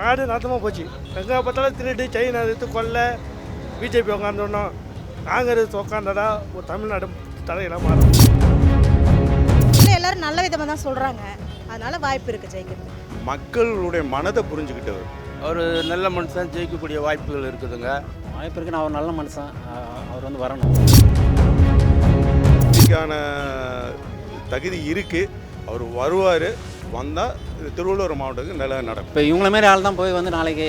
நாடு நாசமாக போச்சு. எங்கே பார்த்தாலும் திருட்டு செயின் எடுத்து கொல்ல பிஜேபி உட்காந்துடணும் காங்கிரஸ் உட்காந்தடா ஒரு தமிழ்நாடு தலையெல்லாம் மாறும். எல்லாரும் நல்ல விதமாக தான் சொல்கிறாங்க அதனால வாய்ப்பு இருக்குது ஜெயிக்கிறது மக்களுடைய மனதை புரிஞ்சுக்கிட்டவர் ஒரு நல்ல மனுஷன் ஜெயிக்கக்கூடிய வாய்ப்புகள் இருக்குதுங்க. வாய்ப்பு இருக்கு நான் ஒரு நல்ல மனுஷன். அவர் வந்து வரணும். இதுக்கான தகுதி இருக்குது அவர் வருவார். வந்தால் திருவள்ளூர் மாவட்டத்துக்கு நல்ல நடக்கும். இப்போ இவங்கள மாரி ஆள் தான் போய் வந்து நாளைக்கு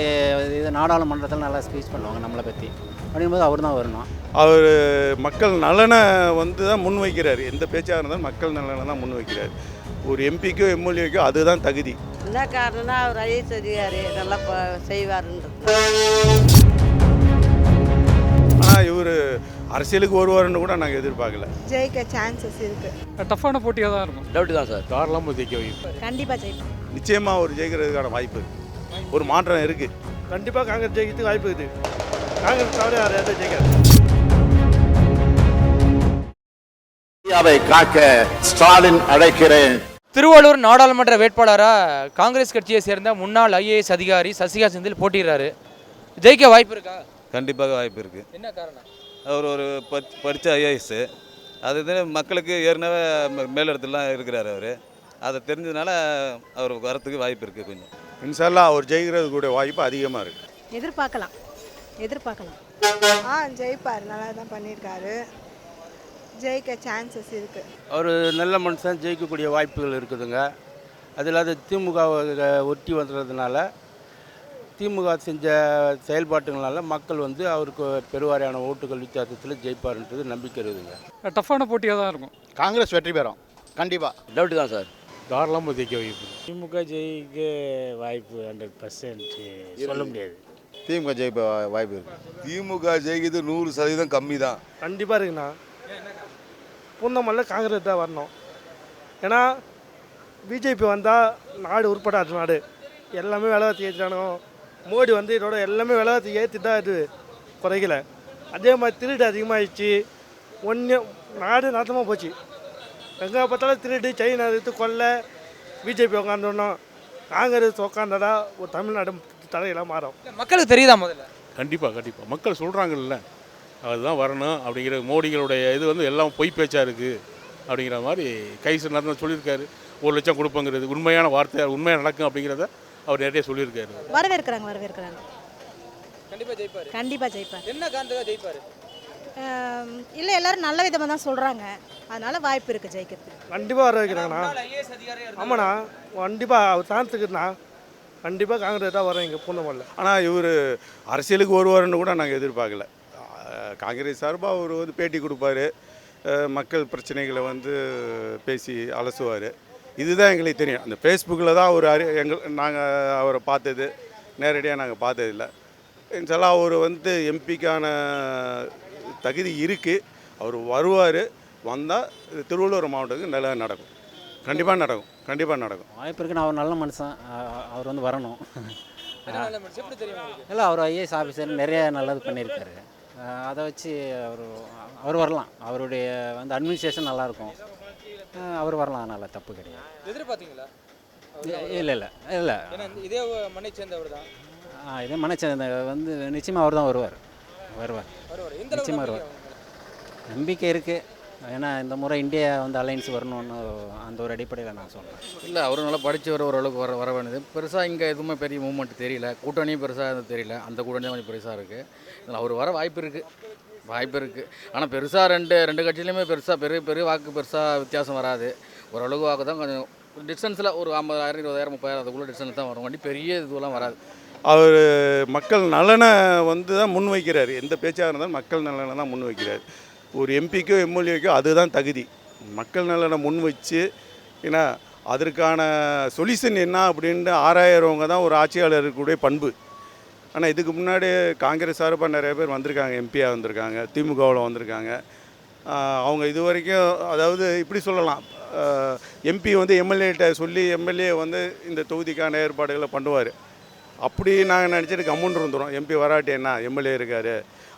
இது நாடாளுமன்றத்தில் நல்லா ஸ்பீச் பண்ணுவாங்க நம்மளை பற்றி. அப்படிங்கும்போது அவர் தான் வரணும். அவர் மக்கள் நலனை வந்து தான் முன்வைக்கிறார். எந்த பேச்சாக இருந்தாலும் மக்கள் நலனை தான் முன்வைக்கிறார். ஒரு எம்பிக்கோ எம்எல்ஏக்கோ அதுதான் தகுதி. என்ன காரணம்னா அவர் ஐஏஎஸ் அதிகாரி நல்லா செய்வாருன்றது. ஆனால் இவர் அரசியலுக்கு வருவாருன்னு கூட நாங்கள் எதிர்பார்க்கல. ஜெயிக்க சான்சஸ் இருக்குது டஃப்பான போட்டியாக தான் இருக்கும். டவுட் தான் சார். தாராளமாக ஜெயிக்க வைக்கும் கண்டிப்பாக ஜெயிப்போம். நிச்சயமாக அவர் ஜெயிக்கிறதுக்கான வாய்ப்பு இருக்கு. ஒரு மாற்றம் இருக்குது கண்டிப்பாக காங்கிரஸ் ஜெயிக்கிறதுக்கு வாய்ப்பு இருக்குது காங்கிரஸ் தவிர யார் யாரும் ஜெயிக்காது. இந்தியாவை காக்க ஸ்டாலின் அழைக்கிறேன். திருவள்ளூர் நாடாளுமன்ற வேட்பாளராக காங்கிரஸ் கட்சியை சேர்ந்த முன்னாள் ஐஏஎஸ் அதிகாரி சசிகா செந்தில் போட்டிடுறாரு ஜெயிக்க வாய்ப்பு இருக்கா? கண்டிப்பாக வாய்ப்பு இருக்குது என்ன காரணம்? அவர் ஒரு பத் படித்த ஐஏஎஸ்ஸு அது இது மக்களுக்கு ஏற்கனவே மே- மேலிடத்துலாம் இருக்கிறார் அவர். அதை தெரிஞ்சதுனால அவர் வரத்துக்கு வாய்ப்பு இருக்குது கொஞ்சம். இன்ஷால்லா அவர் ஜெயிக்கிறதுக்குடைய வாய்ப்பு அதிகமாக இருக்குது எதிர்பார்க்கலாம். எதிர்பார்க்கலாம். ஆ ஜெயிப்பார். நல்லா தான் பண்ணியிருக்காரு ஜெயிக்க சான்சஸ் இருக்குது ஒரு நல்ல மனுஷன் ஜெயிக்கக்கூடிய வாய்ப்புகள் இருக்குதுங்க. அது இல்லாத திமுகவை ஒட்டி வந்துடுறதுனால திமுக செஞ்ச செயல்பாட்டுகளால மக்கள் வந்து அவருக்கு பெருவாரியான ஓட்டுகள் வித்தியாசத்தில் ஜெயிப்பாருன்றது நம்பிக்கை இருக்குதுங்க. டஃப்பான போட்டியாக தான் இருக்கும். காங்கிரஸ் வெற்றி பெறும். கண்டிப்பாக டவுட் தான் சார். தாராளமாக ஜெயிக்க வைக்கும் திமுக ஜெயிக்க வாய்ப்பு ஹண்ட்ரட் பர்சன்ட் சொல்ல முடியாது. திமுக ஜெயிப்ப வாய்ப்பு இருக்கு. திமுக ஜெயிக்கிறது நூறு சதவீதம் கம்மி தான். கண்டிப்பாக இருக்குண்ணா. பூந்தமல்ல காங்கிரஸ் தான் வரணும். ஏன்னா பிஜேபி வந்தால் நாடு உருப்படாது நாடு. எல்லாமே விலைவாசி ஏற்றிட்டானோ மோடி வந்து இதோட எல்லாமே விலைவாசி ஏற்றி தான் இது குறைக்கல. அதே மாதிரி திருட்டு அதிகமாகிடுச்சு ஒன்று நாடு நாசமாக போச்சு. எங்கே பார்த்தாலும் திருட்டு செயின் எடுத்து கொல்ல பிஜேபி உட்காந்துடணும் காங்கிரஸ் உட்காந்தடா ஒரு தமிழ்நாடு தலையெல்லாம் மாறும். மக்களுக்கு தெரியுதா முதல்ல? கண்டிப்பாக கண்டிப்பாக மக்கள் சொல்கிறாங்கல்ல அதுதான் வரணும் அப்படிங்கிற மோடிகளுடைய இது வந்து எல்லாம் பொய் பேச்சாக இருக்குது அப்படிங்கிற மாதிரி கைசு நடந்து சொல்லியிருக்காரு. ஒரு லட்சம் கொடுப்பங்கிறது உண்மையான வார்த்தை உண்மையாக நடக்கும் அப்படிங்கிறத அவர் நிறைய சொல்லியிருக்காரு. வரவேற்கிறாங்க வரவேற்கிறாங்க. கண்டிப்பாக ஜெயிப்பாரு. கண்டிப்பாக ஜெயிப்பார். என்ன காரணத்துக்காக ஜெயிப்பாரு? இல்லை எல்லாரும் நல்ல விதமாக தான் சொல்கிறாங்க அதனால வாய்ப்பு இருக்குது ஜெயிக்கிறதுக்கு. கண்டிப்பாக வர வைக்கிறாங்கண்ணா ஐஏஎஸ் அதிகாரியாக ஆமாண்ணா. கண்டிப்பாக அவர் சான்ஸ் இருக்குண்ணா கண்டிப்பாக காங்கிரஸ் தான் வரும் இங்கே பூந்தமல்ல ஆனால் இவர் அரசியலுக்கு வருவாருன்னு கூட நாங்கள் எதிர்பார்க்கல. காங்கிரஸ் சார்பாக அவர் வந்து பேட்டி கொடுப்பாரு. மக்கள் பிரச்சனைகளை வந்து பேசி அலசுவார். இதுதான் எங்களுக்கு தெரியும். அந்த ஃபேஸ்புக்கில் தான் அவர் அறி எங்கள் நாங்கள் அவரை பார்த்தது. நேரடியாக நாங்கள் பார்த்ததில்ல. இன்ஷால்லா அவர் வந்து எம்பிக்கான தகுதி இருக்குது அவர் வருவார். வந்தால் திருவள்ளூர் மாவட்டத்துக்கு நல்லா நடக்கும். கண்டிப்பாக நடக்கும். கண்டிப்பாக நடக்கும். வாய்ப்பு இருக்கு நான் ஒரு நல்ல மனுஷன். அவர் வந்து வரணும்? இல்லை அவர் ஐஏஎஸ் ஆஃபீஸர் நிறைய நல்லது பண்ணியிருக்காரு. அதை வச்சு அவர் அவர் வரலாம். அவருடைய வந்து அட்மினிஸ்ட்ரேஷன் நல்லாயிருக்கும் அவர் வரலாம். அதனால் தப்பு கிடையாது. எதிர்பார்த்தீங்களா? இல்லை இல்லை இல்லை. இதே மண்ணை சேர்ந்தவர் தான். இதே மனச்சந்த வந்து நிச்சயமாக அவர் தான் வருவார். வருவார். நிச்சயமாக வருவார். நம்பிக்கை இருக்குது ஏன்னா இந்த முறை இந்தியா வந்து அலைன்ஸ் வரணும்னு அந்த ஒரு அடிப்படையில் நான் சொல்கிறேன் இல்லை அவரும் நல்லா படித்தவர் ஓரளவுக்கு வர வர வேண்டியது. பெருசாக இங்கே எதுவுமே பெரிய மூவ்மெண்ட் தெரியல. கூட்டணியும் பெருசாக எதுவும் தெரியல. அந்த கூட்டணி தான் கொஞ்சம் பெருசாக இருக்குது இதில் அவர் வர வாய்ப்பு இருக்குது வாய்ப்பு இருக்குது ஆனால் பெருசாக ரெண்டு ரெண்டு கட்சியிலையுமே பெருசாக பெரிய பெரிய வாக்கு பெருசாக வித்தியாசம் வராது. ஓரளவு வாக்கு தான் கொஞ்சம் டிஸ்டன்ஸில் ஒரு ஐம்பதாயிரம் இருபதாயிரம் முப்பதாயிரம் அதுக்குள்ளே டிஸ்டன்ஸ் தான் வரும். வண்டி பெரிய இதுவெல்லாம் வராது. அவர் மக்கள் நலனை வந்து தான் முன் வைக்கிறார் எந்த பேச்சாக இருந்தாலும் மக்கள் நலனை தான் முன் வைக்கிறார் ஒரு எம்பிக்கோ எம்எல்ஏக்கோ அதுதான் தகுதி. மக்கள் நலனை முன் வச்சு ஏன்னா அதற்கான சொல்யூஷன் என்ன அப்படின்னு ஆராயிறவங்க தான் ஒரு ஆட்சியாளருக்குடைய பண்பு. ஆனால் இதுக்கு முன்னாடி காங்கிரஸ் சார்பாக நிறைய பேர் வந்திருக்காங்க எம்பியாக வந்திருக்காங்க திமுகவில் வந்திருக்காங்க. அவங்க இது வரைக்கும் அதாவது இப்படி சொல்லலாம். எம்பி வந்து எம்எல்ஏட்ட சொல்லி எம்எல்ஏ வந்து இந்த தொகுதிக்கான ஏற்பாடுகளை பண்ணுவார். அப்படி நாங்கள் நினச்சிட்டு கம்முன் இருந்துடும் எம்பி வராட்டி என்ன? எம்எல்ஏ இருக்கார்.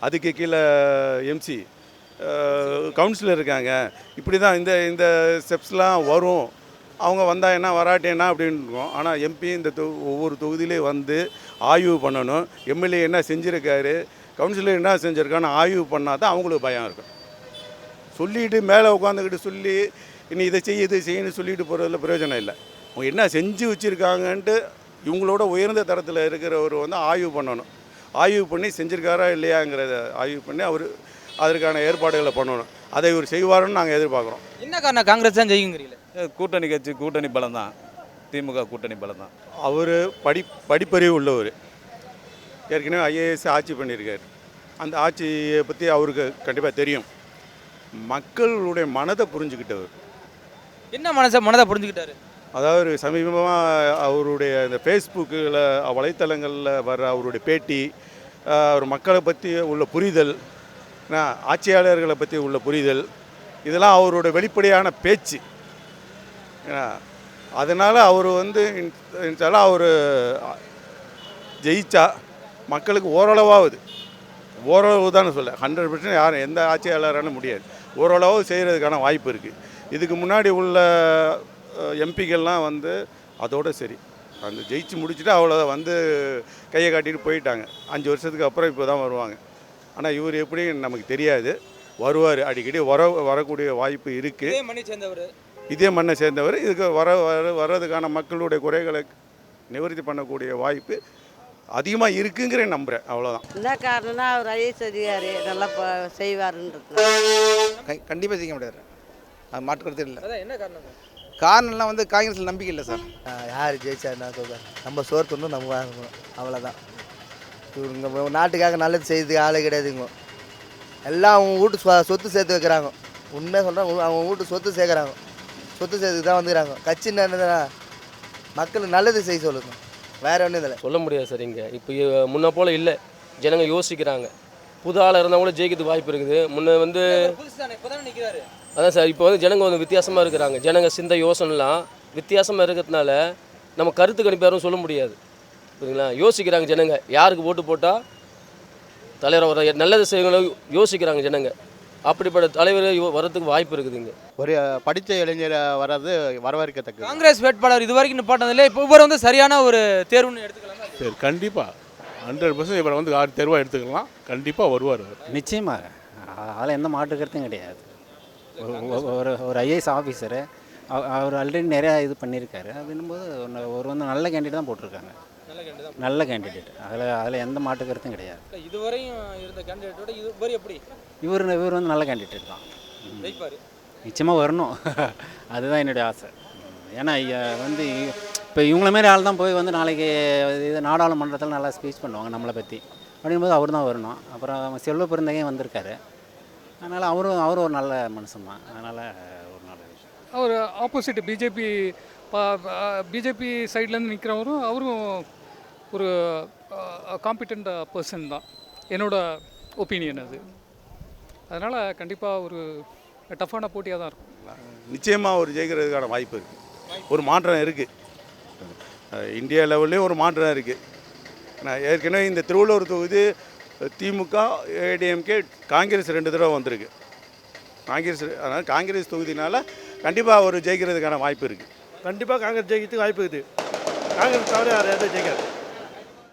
அதுக்கு கீழே எம்சி கவுன்சிலர் இருக்காங்க. இப்படி தான் இந்த இந்த ஸ்டெப்ஸ்லாம் வரும். அவங்க வந்தால் என்ன? வராட்டி என்ன? அப்படின்னு இருக்கும். ஆனால் எம்பி இந்த தொ ஒவ்வொரு தொகுதியிலையும் வந்து ஆய்வு பண்ணணும். எம்எல்ஏ என்ன செஞ்சுருக்காரு கவுன்சிலர் என்ன செஞ்சுருக்கான்னு ஆய்வு பண்ணால் தான் அவங்களுக்கு பயம் இருக்கும். சொல்லிட்டு மேலே உட்காந்துக்கிட்டு சொல்லி இனி இதை செய்ய இதை செய்யணும்னு சொல்லிட்டு போகிறதுல பிரயோஜனம் இல்லை. அவங்க என்ன செஞ்சு வச்சுருக்காங்கன்ட்டு இவங்களோட உயர்ந்த தரத்தில் இருக்கிறவர் வந்து ஆய்வு பண்ணணும். ஆய்வு பண்ணி செஞ்சுருக்காரா இல்லையாங்கிறத ஆய்வு பண்ணி அவர் அதற்கான ஏற்பாடுகளை பண்ணணும். அதை இவர் செய்வாருன்னு நாங்கள் எதிர்பார்க்குறோம். என்ன காரணம்? காங்கிரஸ் தான் ஜெயிக்குங்கிறீங்களே. கூட்டணி கட்சி கூட்டணி பலம் தான். திமுக கூட்டணி பலம் தான் அவர் படி படிப்பறிவு உள்ளவர். ஏற்கனவே ஐஏஎஸ் ஆட்சி பண்ணியிருக்கார். அந்த ஆட்சியை பற்றி அவருக்கு கண்டிப்பாக தெரியும். மக்களுடைய மனதை புரிஞ்சுக்கிட்டவர். என்ன மனசை மனதை புரிஞ்சுக்கிட்டாரு? அதாவது சமீபமாக அவருடைய இந்த ஃபேஸ்புக்கில் வலைத்தளங்களில் வர அவருடைய பேட்டி அவர் மக்களை பற்றி உள்ள புரிதல் ஆட்சியாளர்களை பற்றி உள்ள புரிதல் இதெல்லாம் அவரோட வெளிப்படையான பேச்சு. அதனால் அவர் வந்து இன்ஷால்லாம் அவர் ஜெயிச்சா மக்களுக்கு ஓரளவாகுது ஓரளவு தான் சொல்ல ஹண்ட்ரட் பர்சன்ட் யாரும் எந்த ஆட்சியாளரான முடியாது. ஓரளவு செய்கிறதுக்கான வாய்ப்பு இருக்குது இதுக்கு முன்னாடி உள்ள எம்பிக்கள்லாம் வந்து அதோட சரி. அந்த ஜெயிச்சு முடிச்சுட்டு அவ்வளோ வந்து கையை காட்டிட்டு போயிட்டாங்க. அஞ்சு வருஷத்துக்கு அப்புறம் இப்போ தான் வருவாங்க. ஆனால் இவர் எப்படி நமக்கு தெரியாது. வருவார். அடிக்கடி வர வரக்கூடிய வாய்ப்பு இருக்குது இதே மண்ணை சேர்ந்தவர். இதுக்கு வர வர வர்றதுக்கான மக்களுடைய குறைகளை நிவர்த்தி பண்ணக்கூடிய வாய்ப்பு அதிகமாக இருக்குங்கிறேன் நம்புகிறேன் அவ்வளோதான் என்ன காரணம்னா அவர் ஐஏஎஸ் அதிகாரி நல்லா செய்வாருன்றது கண்டிப்பாக செய்ய முடியாது. அது மாற்றுக்கிறது இல்லை. என்ன காரணம் காரணம்லாம் வந்து காங்கிரஸில் நம்பிக்கை இல்லை சார். யார் ஜெயிச்சா என்ன சொல்கிறேன் நம்ம சோறு தொண்டு நம்ம வாங்கணும் அவ்வளோதான் இவங்க நாட்டுக்காக நல்லது செய்யறதுக்கு ஆளே கிடையாதுங்க. எல்லாம் அவங்க வீட்டு சொ- சொத்து சேர்த்து வைக்கிறாங்க. உண்மையாக சொல்கிறேன் அவங்க வீட்டு சொத்து சேர்க்குறாங்க. சொத்து செய்யறதுக்கு தான் வந்துக்கிறாங்க. கட்சி என்னதுன்னா மக்கள் நல்லது செய்ய சொல்லுங்க. வேற ஒன்றும் இல்லை. சொல்ல முடியாது சார் இங்கே. இப்போ முன்ன போல் இல்லை. ஜனங்க யோசிக்கிறாங்க. புது ஆளாக இருந்தால் கூட ஜெயிக்கிறதுக்கு வாய்ப்பு இருக்குது. முன்ன வந்து அதான் சார் இப்போ வந்து ஜனங்க வந்து வித்தியாசமாக இருக்கிறாங்க. ஜனங்க சிந்த யோசனைலாம் வித்தியாசமாக இருக்கிறதுனால நம்ம கருத்து கணிப்பு யாரும் சொல்ல முடியாது. புரியுதுங்களா? யோசிக்கிறாங்க ஜனங்க. யாருக்கு ஓட்டு போட்டால் தலைவர் வர நல்லது செய்யணும் யோசிக்கிறாங்க ஜனங்க. அப்படிப்பட்ட தலைவர் வர்றதுக்கு வாய்ப்பு இருக்குதுங்க. ஒரு படித்த இளைஞர் வர்றது வரவேற்கத்தக்கது. காங்கிரஸ் வேட்பாளர் இது வரைக்கும் நிப்பாட்டினதுல இப்போ இவர் வந்து சரியான ஒரு தேர்வுன்னு எடுத்துக்கலாமா. சரி கண்டிப்பாக ஹண்ட்ரட் பர்சன்ட் இவரை வந்து ஆறு தேர்வாக எடுத்துக்கலாம். கண்டிப்பாக வருவார். நிச்சயமாக அதில் எந்த மாற்று கருத்தும் கிடையாது. ஒரு ஒரு- ஐஏஎஸ் ஆஃபீஸரு அவர் ஆல்ரெடி நிறையா இது பண்ணியிருக்காரு. அப்படின்னும்போது ஒன்று- ஒரு வந்து நல்ல கேண்டிடேட் தான் போட்டிருக்காங்க. நல்ல கேண்டிடேட் அதில் அதில் எந்த மாற்று கருத்தும் கிடையாது. இதுவரையும் இருந்த கேண்டிடேட்டோட இது இவர் எப்படி? இவர் இவர் வந்து நல்ல கேண்டிடேட் தான். நிச்சயமாக வரணும். அதுதான் என்னுடைய ஆசை. ஏன்னா வந்து இப்போ இவங்கள மாரி ஆள் தான் போய் வந்து நாளைக்கு இது நாடாளுமன்றத்தில் நல்லா ஸ்பீச் பண்ணுவாங்க நம்மளை பற்றி அப்படிங்கும்போது அவர் தான் வரணும். அப்புறம் செல்வ பெருந்தகையும் வந்திருக்காரு. அதனால் அவரும் அவரும் ஒரு நல்ல மனுஷன் தான். அதனால் ஒரு நல்ல விஷயம். அவர் ஆப்போசிட் பிஜேபி பிஜேபி சைட்லேருந்து நிற்கிறவரும் அவரும் ஒரு காம்பிட்டண்ட் பர்சன் தான். என்னோட ஒப்பீனியன் அது. அதனால் கண்டிப்பாக ஒரு டஃப்பான போட்டியாக தான் இருக்கும். நிச்சயமாக ஒரு ஜெயிக்கிறதுக்கான வாய்ப்பு இருக்குது ஒரு மாற்றம் இருக்குது இந்தியா லெவல்லையும் ஒரு மாற்றம் இருக்குது நான் ஏற்கனவே இந்த திருவள்ளூர் தொகுதி திமுக ஏடிஎம்கே காங்கிரஸ் ரெண்டு தடவை வந்திருக்கு. காங்கிரஸ் அதனால் காங்கிரஸ் தொகுதினால கண்டிப்பாக ஒரு ஜெயிக்கிறதுக்கான வாய்ப்பு இருக்குது கண்டிப்பாக காங்கிரஸ் ஜெயிக்கிறதுக்கு வாய்ப்பு இருக்குது காங்கிரஸ் தவிர யார் யாரும் ஜெயிக்காது.